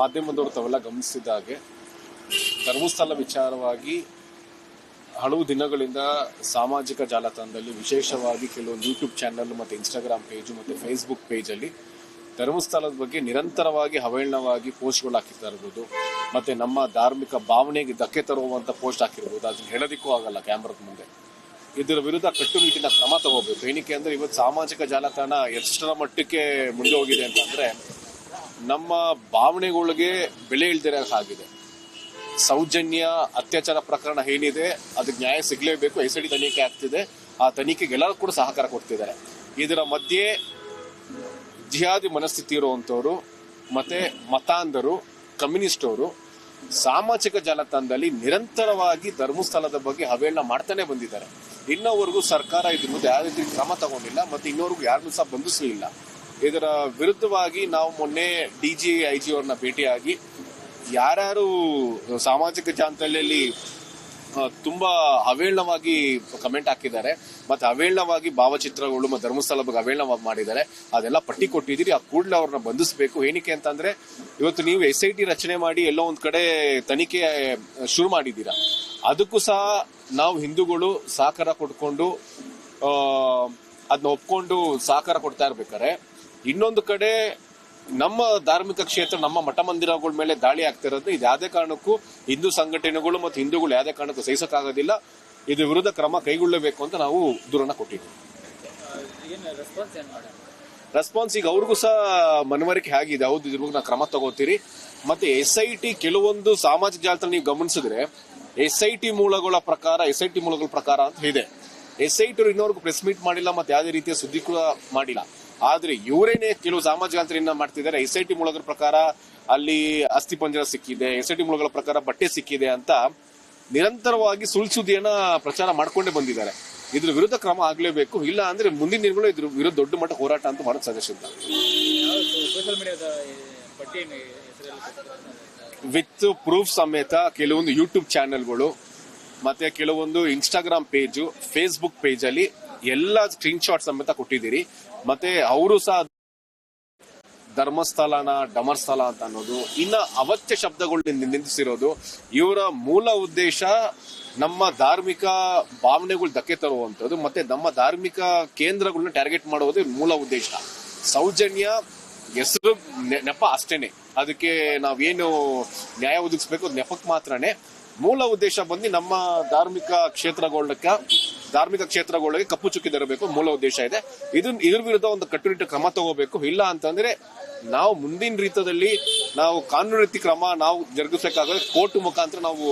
ಮಾಧ್ಯಮದವರು ತಾವೆಲ್ಲ ಗಮನಿಸಿದ ಹಾಗೆ ಧರ್ಮಸ್ಥಳ ವಿಚಾರವಾಗಿ ಹಲವು ದಿನಗಳಿಂದ ಸಾಮಾಜಿಕ ಜಾಲತಾಣದಲ್ಲಿ ವಿಶೇಷವಾಗಿ ಕೆಲವೊಂದು ಯೂಟ್ಯೂಬ್ ಚಾನಲ್ ಮತ್ತು ಇನ್ಸ್ಟಾಗ್ರಾಮ್ ಪೇಜು ಮತ್ತು ಫೇಸ್ಬುಕ್ ಪೇಜಲ್ಲಿ ಧರ್ಮಸ್ಥಳದ ಬಗ್ಗೆ ನಿರಂತರವಾಗಿ ಅವಹೇಳನವಾಗಿ ಪೋಸ್ಟ್ಗಳು ಹಾಕಿರ್ತಾ ಇರ್ಬೋದು. ಮತ್ತು ನಮ್ಮ ಧಾರ್ಮಿಕ ಭಾವನೆಗೆ ಧಕ್ಕೆ ತರುವಂಥ ಪೋಸ್ಟ್ ಹಾಕಿರ್ಬೋದು. ಅದನ್ನ ಹೇಳೋದಕ್ಕೂ ಆಗಲ್ಲ ಕ್ಯಾಮ್ರದ ಮುಂದೆ. ಇದರ ವಿರುದ್ಧ ಕಟ್ಟುನಿಟ್ಟಿನ ಕ್ರಮ ತಗೋಬೇಕು. ಏನಕ್ಕೆ ಅಂದರೆ ಇವತ್ತು ಸಾಮಾಜಿಕ ಜಾಲತಾಣ ಎಷ್ಟರ ಮಟ್ಟಕ್ಕೆ ಮುಂದೆ ಹೋಗಿದೆ ಅಂತಂದ್ರೆ ನಮ್ಮ ಭಾವನೆಗಳಿಗೆ ಬೆಲೆ ಇಲ್ದಿರ ಆಗಿದೆ ಸೌಜನ್ಯ ಅತ್ಯಾಚಾರ ಪ್ರಕರಣ ಏನಿದೆ, ಅದಕ್ಕೆ ನ್ಯಾಯ ಸಿಗಲೇಬೇಕು, ಎಸ್ ಡಿ ತನಿಖೆ ಆಗ್ತಿದೆ. ಆ ತನಿಖೆಗೆ ಎಲ್ಲರೂ ಕೂಡ ಸಹಕಾರ ಕೊಡ್ತಿದ್ದಾರೆ. ಇದರ ಮಧ್ಯೆ ಜಿಹಾದಿ ಮನಸ್ಥಿತಿ ಇರುವಂತವರು ಮತ್ತೆ ಮತಾಂಧರು ಕಮ್ಯುನಿಸ್ಟ್ ಅವರು ಸಾಮಾಜಿಕ ಜಾಲತಾಣದಲ್ಲಿ ನಿರಂತರವಾಗಿ ಧರ್ಮಸ್ಥಳದ ಬಗ್ಗೆ ಅವೇಳನ ಮಾಡ್ತಾನೆ ಬಂದಿದ್ದಾರೆ. ಇನ್ನೋವರೆಗೂ ಸರ್ಕಾರ ಇದ್ರ ಮುಂದೆ ಯಾವ ರೀತಿ ಕ್ರಮ ತಗೊಂಡಿಲ್ಲ, ಮತ್ತೆ ಇನ್ನೋರ್ಗು ಯಾರನ್ನೂ ಸಹ ಬಂಧಿಸಲಿಲ್ಲ. ಇದರ ವಿರುದ್ಧವಾಗಿ ನಾವು ಮೊನ್ನೆ ಡಿ ಜಿ ಐ ಜಿ ಅವ್ರನ್ನ ಭೇಟಿಯಾಗಿ ಯಾರ್ಯಾರು ಸಾಮಾಜಿಕ ಜಾಲತಾಣದಲ್ಲಿ ತುಂಬಾ ಅವೇಳನವಾಗಿ ಕಮೆಂಟ್ ಹಾಕಿದ್ದಾರೆ ಮತ್ತೆ ಅವೇಳನವಾಗಿ ಭಾವಚಿತ್ರಗಳು ಮತ್ತು ಧರ್ಮಸ್ಥಳ ಬಗ್ಗೆ ಅವೇಳನ ಮಾಡಿದ್ದಾರೆ. ಅದೆಲ್ಲ ಪಟ್ಟಿ ಕೊಟ್ಟಿದ್ದೀರಿ. ಆ ಕೂಡಲೇ ಅವ್ರನ್ನ ಬಂಧಿಸಬೇಕು. ಏನಕ್ಕೆ ಅಂತಂದ್ರೆ ಇವತ್ತು ನೀವು ಎಸ್ ಐ ಟಿ ರಚನೆ ಮಾಡಿ ಎಲ್ಲೋ ಒಂದ್ ಕಡೆ ತನಿಖೆ ಶುರು ಮಾಡಿದ್ದೀರಾ. ಅದಕ್ಕೂ ಸಹ ನಾವು ಹಿಂದೂಗಳು ಸಹಕಾರ ಕೊಟ್ಕೊಂಡು ಅದನ್ನ ಒಪ್ಕೊಂಡು ಸಹಕಾರ ಕೊಡ್ತಾ ಇರ್ಬೇಕಾರೆ ಇನ್ನೊಂದು ಕಡೆ ನಮ್ಮ ಧಾರ್ಮಿಕ ಕ್ಷೇತ್ರ ನಮ್ಮ ಮಠ ಮಂದಿರಗಳ ಮೇಲೆ ದಾಳಿ ಆಗ್ತಿರೋದು ಇದು ಯಾವುದೇ ಕಾರಣಕ್ಕೂ ಹಿಂದೂ ಸಂಘಟನೆಗಳು ಮತ್ತು ಹಿಂದೂಗಳು ಯಾವುದೇ ಕಾರಣಕ್ಕೂ ಸಹಿಸಕ್ಕಾಗೋದಿಲ್ಲ. ಇದು ವಿರುದ್ಧ ಕ್ರಮ ಕೈಗೊಳ್ಳಬೇಕು ಅಂತ ನಾವು ದೂರನ್ನ ಕೊಟ್ಟಿದ್ದೀವಿ. ರೆಸ್ಪಾನ್ಸ್ ಈಗ ಅವ್ರಿಗೂ ಸಹ ಮನವರಿಕೆ ಆಗಿದೆ. ಹೌದು ಇದ್ರ ಬಗ್ಗೆ ನಾವು ಕ್ರಮ ತಗೋತೀರಿ. ಮತ್ತೆ ಎಸ್ ಐ ಟಿ ಕೆಲವೊಂದು ಸಾಮಾಜಿಕ ಜಾಲತಾಣ ನೀವು ಗಮನಿಸಿದ್ರೆ ಎಸ್ ಐ ಟಿ ಮೂಲಗಳ ಪ್ರಕಾರ ಎಸ್ ಐ ಟಿ ಮೂಲಗಳ ಪ್ರಕಾರ ಅಂತ ಇದೆ. ಎಸ್ ಐ ಟಿ ಇನ್ನೋರ್ಗೂ ಪ್ರೆಸ್ ಮೀಟ್ ಮಾಡಿಲ್ಲ ಮತ್ತೆ ಯಾವುದೇ ರೀತಿಯ ಸುದ್ದಿ ಕೂಡ ಮಾಡಿಲ್ಲ. ಆದ್ರೆ ಇವರೇನೆ ಕೆಲವು ಸಾಮಾಜಿಕ ಮಾಡ್ತಿದ್ದಾರೆ. ಎಸ್ ಐ ಟಿ ಮೂಲಗಳ ಪ್ರಕಾರ ಅಲ್ಲಿ ಅಸ್ಥಿ ಪಂಜರ ಸಿಕ್ಕಿದೆ ಎಸ್ ಐ ಟಿ ಮೂಲಗಳ ಪ್ರಕಾರ ಬಟ್ಟೆ ಸಿಕ್ಕಿದೆ ಅಂತ ನಿರಂತರವಾಗಿ ಸುಳ್ಳು ಸುದ್ದಿಯನ್ನ ಪ್ರಚಾರ ಮಾಡ್ಕೊಂಡೇ ಬಂದಿದ್ದಾರೆ. ಇದ್ರ ವಿರುದ್ಧ ಕ್ರಮ ಆಗ್ಲೇಬೇಕು. ಇಲ್ಲ ಅಂದ್ರೆ ಮುಂದಿನ ದಿನಗಳು ಇದ್ರ ವಿರುದ್ಧ ದೊಡ್ಡ ಮಟ್ಟ ಹೋರಾಟ ಅಂತ ಮಾಡೋದು ಸಜೆಷನ್ ವಿತ್ ಪ್ರೂಫ್ ಸಮೇತ ಕೆಲವೊಂದು ಯೂಟ್ಯೂಬ್ ಚಾನೆಲ್ಗಳು ಮತ್ತೆ ಕೆಲವೊಂದು ಇನ್ಸ್ಟಾಗ್ರಾಮ್ ಪೇಜು ಫೇಸ್ಬುಕ್ ಪೇಜ್ ಅಲ್ಲಿ ಎಲ್ಲ ಸ್ಕ್ರೀನ್ ಶಾಟ್ ಸಮೇತ ಕೊಟ್ಟಿದ್ದೀರಿ. ಮತ್ತೆ ಅವರು ಸಹ ಧರ್ಮಸ್ಥಳನ, ಡಮರ್ಸ್ಥಳ ಅಂತ ಅನ್ನೋದು, ಇನ್ನ ಅವತ್ಯ ಶಬ್ದಗಳು ನಿಂದಿಸಿರೋದು, ಇವರ ಮೂಲ ಉದ್ದೇಶ ನಮ್ಮ ಧಾರ್ಮಿಕ ಭಾವನೆಗಳು ಧಕ್ಕೆ ತರುವಂತದ್ದು ಮತ್ತೆ ನಮ್ಮ ಧಾರ್ಮಿಕ ಕೇಂದ್ರಗಳನ್ನ ಟಾರ್ಗೆಟ್ ಮಾಡುವುದು ಮೂಲ ಉದ್ದೇಶ. ಸೌಜನ್ಯ ಹೆಸರು ನೆಪ ಅಷ್ಟೇನೆ. ಅದಕ್ಕೆ ನಾವೇನು ನ್ಯಾಯ ಒದಗಿಸ್ಬೇಕು ನೆಪಕ್ಕೆ ಮಾತ್ರನೇ. ಮೂಲ ಉದ್ದೇಶ ಬಂದು ನಮ್ಮ ಧಾರ್ಮಿಕ ಕ್ಷೇತ್ರಗಳಕ್ಕ ಧಾರ್ಮಿಕ ಕ್ಷೇತ್ರಗಳಿಗೆ ಕಪ್ಪು ಚುಕ್ಕಿ ತರಬೇಕು ಮೂಲ ಉದ್ದೇಶ ಇದೆ. ಇದನ್ನ ಇದ್ರ ವಿರುದ್ಧ ಒಂದು ಕಟ್ಟುನಿಟ್ಟು ಕ್ರಮ ತಗೋಬೇಕು. ಇಲ್ಲ ಅಂತಂದ್ರೆ ನಾವು ಮುಂದಿನ ರೀತಿಯಲ್ಲಿ ನಾವು ಕಾನೂನು ರೀತಿ ಕ್ರಮ ನಾವು ಜರುಗಿಸಬೇಕಾದ್ರೆ ಕೋರ್ಟ್ ಮುಖಾಂತರ ನಾವು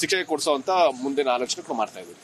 ಶಿಕ್ಷೆ ಕೊಡಿಸೋ ಅಂತ ಮುಂದಿನ ಆಲೋಚನೆ ಮಾಡ್ತಾ ಇದ್ದೀವಿ.